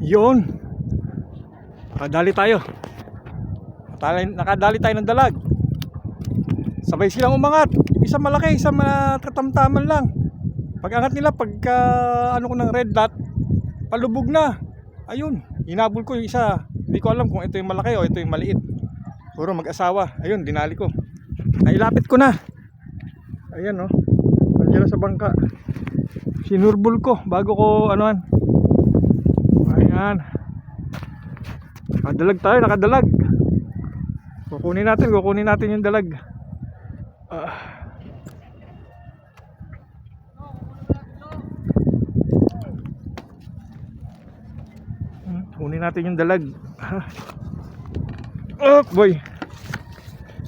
Yun. Nakadali tayo. Nakadali, tayo ng dalag. Sabay silang umangat. Isa malaki, isa matatamtaman lang. Pag angat nila, pagka ano ko ng red dot, palubog na. Ayun, hinabol ko yung isa. Hindi ko alam kung ito yung malaki o ito yung maliit. Puro mag-asawa. Ayun, dinali ko. Nailapit ko na. Ayan oh. Nandiyan na sa bangka. Sinurbol ko bago ko anuan. Ayan. Nakadalag tayo, nakadalag. Kukunin natin, kukunin natin yung dalag. Ah. Hmm, Kunin natin yung dalag. Oh, boy.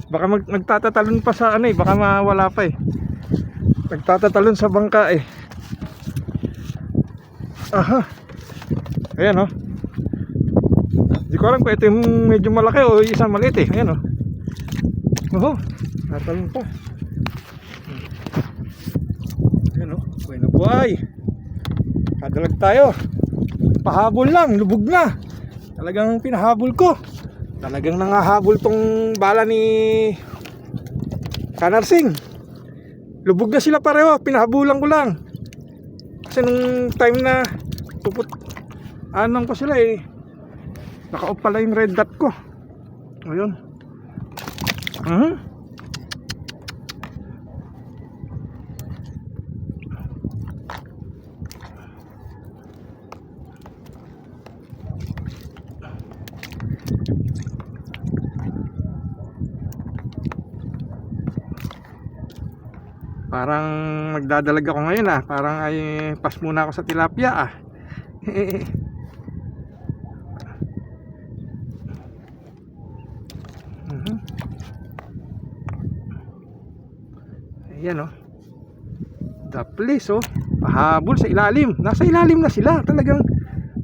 Baka mag nagtatatalon pa sa ano eh, baka mawala pa eh. Nagtatatalon sa bangka eh. Aha. Ayan oh. Hindi ko alam kung ito yung medyo malaki o isang maliit eh. Ayan oh. Oho. Natalon pa. Ayan oh. Buhay na buhay. Kadalag tayo. Pahabol lang. Lubog na. Talagang pinahabol ko. Talagang nangahabol tong bala ni Kanarsing. Lubog na sila pareho. Pinahabulan ko lang. Kasi nung time na puput anong ko sila eh naka-off pala yung red dot ko ayun mhm Parang magdadalag ako ngayon ah. Parang ay pas muna ako sa tilapia ah. Ayan oh. The place oh. Pahabol sa ilalim. Nasa ilalim na sila. Talagang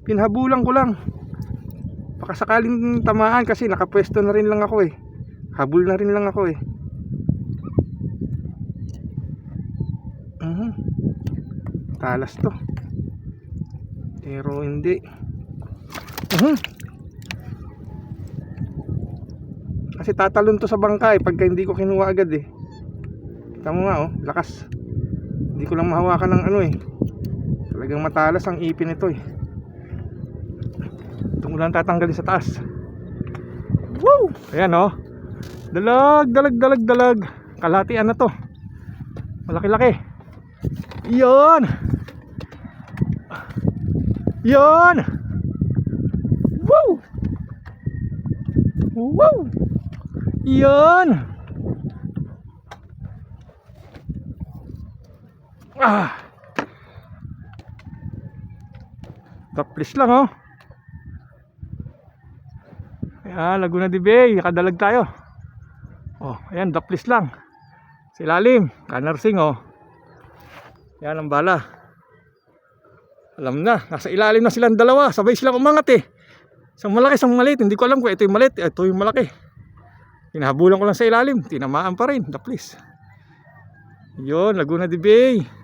pinhabulan ko lang. Baka sakaling tamaan kasi nakapwesto na rin lang ako eh. Habol na rin lang ako eh. Mhm. Talas to. Pero hindi. Mhm. Kasi tatalon to sa bangka eh pagka hindi ko kinuha agad eh. Kita mo nga oh, lakas. Hindi ko lang mahawakan ng ano eh. Talagang matalas ang ipin nito eh. Ito ko lang tatanggalin sa taas. Woo! Ayan oh. Dalag, dalag, dalag, dalag. Kalahatian na to. Malaki-laki. Yon. Yon. Woo! Woo! Yon. Ah. Taplis lang oh. Ayan, Laguna de Bay, kadalag tayo. Oh, ayan, daplis lang. Sa ilalim, kanarsing oh. Yan ang bala. Alam na, nasa ilalim na silang dalawa. Sabay silang umangat eh. Isang malaki, isang maliit. Hindi ko alam kung ito yung maliit, ito yung malaki. Hinahabulan ko lang sa ilalim. Tinamaan pa rin. Daplis. Yun, Laguna de Bay.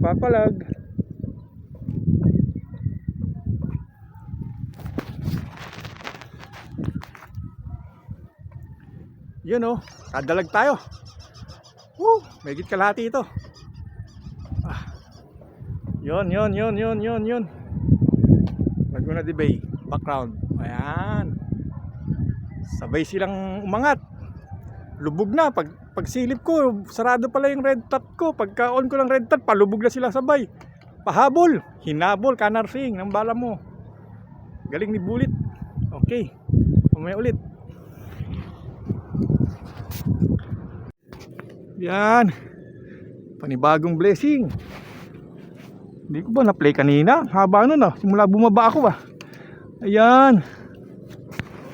Ang papalag. Yun oh, kadalag tayo. Woo! May git kalahati ito. Ah. Yun, yun, yun, yun, yun, yun. Laguna de Bay, background. Ayan. Sabay silang umangat. Lubog na. Pag, pag silip ko, sarado pala yung red dot ko. Pagka on ko ng red dot, palubog na sila sabay. Pahabol. Hinabol, kanarsing ng bala mo. Galing ni Bulit. Okay. Umay ulit. Yan. Panibagong blessing. Hindi ko ba na-play kanina? Haba nun ah. Simula bumaba ako ah. Ayan.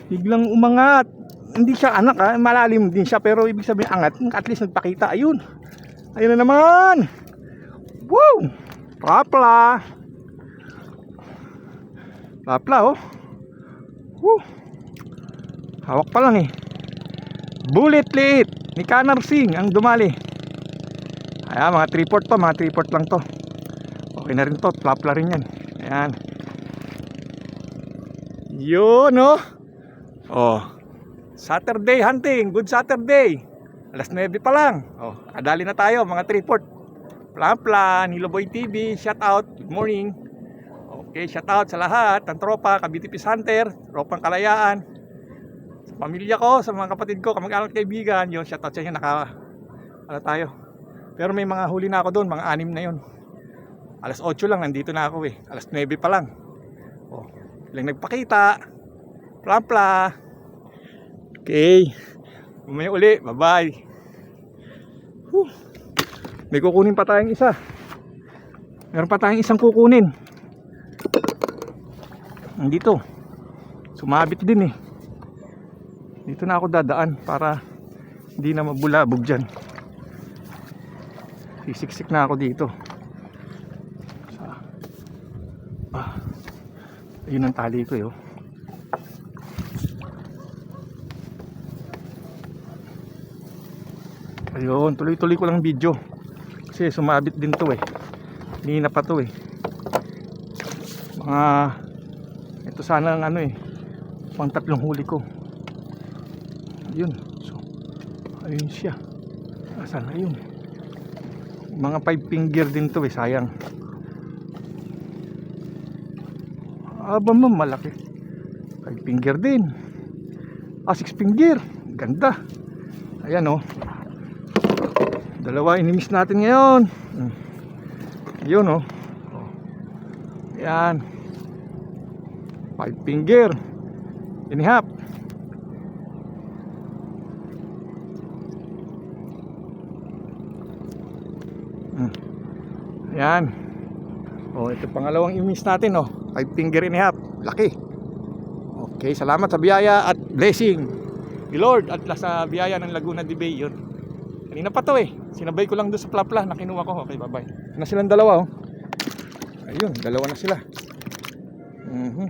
Biglang umangat. Hindi siya anak ah. Malalim din siya. Pero ibig sabihin angat. At least nagpakita. Ayun. Ayun na naman. Woo! Papla. Papla oh. Woo! Hawak pa lang eh. Bullet lit ni Kanar Singh ang dumali. Ayan, mga 3 port to, mga 3 port lang to. Oh, Okay na rin to, plapla rin yan. Ayan. Yun, no? Oh. Saturday hunting. Good Saturday. Alas 9 pa lang. Oh, kadali na tayo, mga 3-4. Plapla, Nilo Boy TV, shout out. Good morning. Okay, shout out sa lahat ng tropa, Cavite Peace Hunter, tropang kalayaan. Sa pamilya ko, sa mga kapatid ko, kamag-anak kaibigan, yun, shout out sa inyo, naka, ano tayo. Pero may mga huli na ako doon, mga anim na yun. Alas 8 lang, nandito na ako eh. Alas 9 pa lang. Oh, lang nagpakita. Plapla. Okay. Mamaya uli. Bye-bye. May kukunin pa tayong isa. Meron pa tayong isang kukunin. Nandito. Sumabit din eh. Dito na ako dadaan para hindi na mabulabog dyan. Sisiksik na ako dito. Ah. Ayun ang tali ko yo. Ayun, tuloy-tuloy ko lang video. Kasi sumabit din to eh. Nina pa to eh. Mga ito sana ang ano eh. Pang tatlong huli ko. Ayun. So, ayun siya. Asan na yun? Mga five finger din to eh, sayang. Aba mo, malaki. Five finger din. Ah, six finger. Ganda. Ayan oh. Dalawa inimis natin ngayon. Yun oh. Ayan. Five finger. Inihap. Ayan. Oh, ito pangalawang imis natin oh. Five finger half. Laki. Okay, salamat sa biyaya at blessing. Ni Lord at sa biyaya ng Laguna de Bay yun. Kanina pa to eh. Sinabay ko lang doon sa plapla na kinuha ko. Okay, bye-bye. Na silang dalawa oh. Ayun, dalawa na sila. Mhm.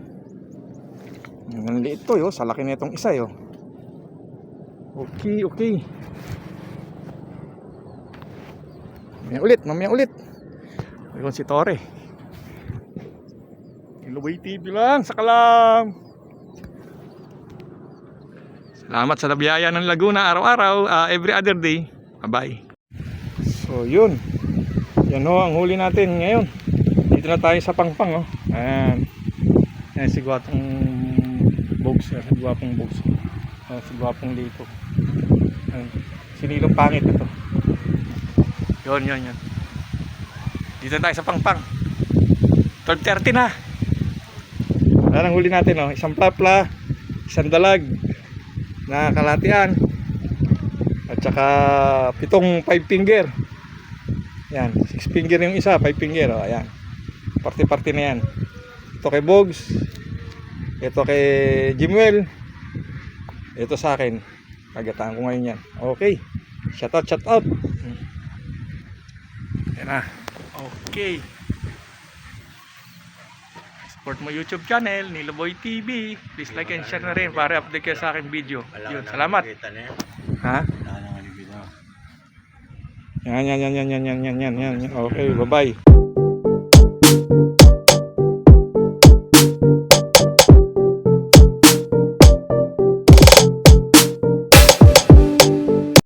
Ang liit to yo, sa laki na itong isa yo. Okay, okay. Mamaya ulit, mamaya ulit. Ayun si Tore. Ilubay TV lang, sa kalam. Salamat sa biyaya ng Laguna araw-araw, ah, every other day. Bye-bye. So, yun. Yan ho, ang huli natin ngayon. Dito na tayo sa pangpang, oh. Ayan. Ayan si Gwapong Bogs. Si Gwapong Bogs. Ayan, si Gwapong Lito. Ayan. Sinilong pangit ito. Yun, yun, yun. Dito na tayo sa pangpang. 12.30 na. Ayan ang huli natin, oh. Isang plapla, isang dalag, na kalatian, at saka pitong five finger. Yan, six finger yung isa, five finger, oh. Ayan. Party-party na yan. Ito kay Bogs. Ito kay Jimwell. Ito sa akin. Kagataan ko ngayon yan. Okay. Shout out, shout out. Yan na. Okay support mo YouTube channel, Niloboy TV. Please like and share na rin para update kayo sa aking video. Yun, salamat. Ha? Yan, yan, yan, yan, yan, yan, yan, yan. Okay, bye-bye.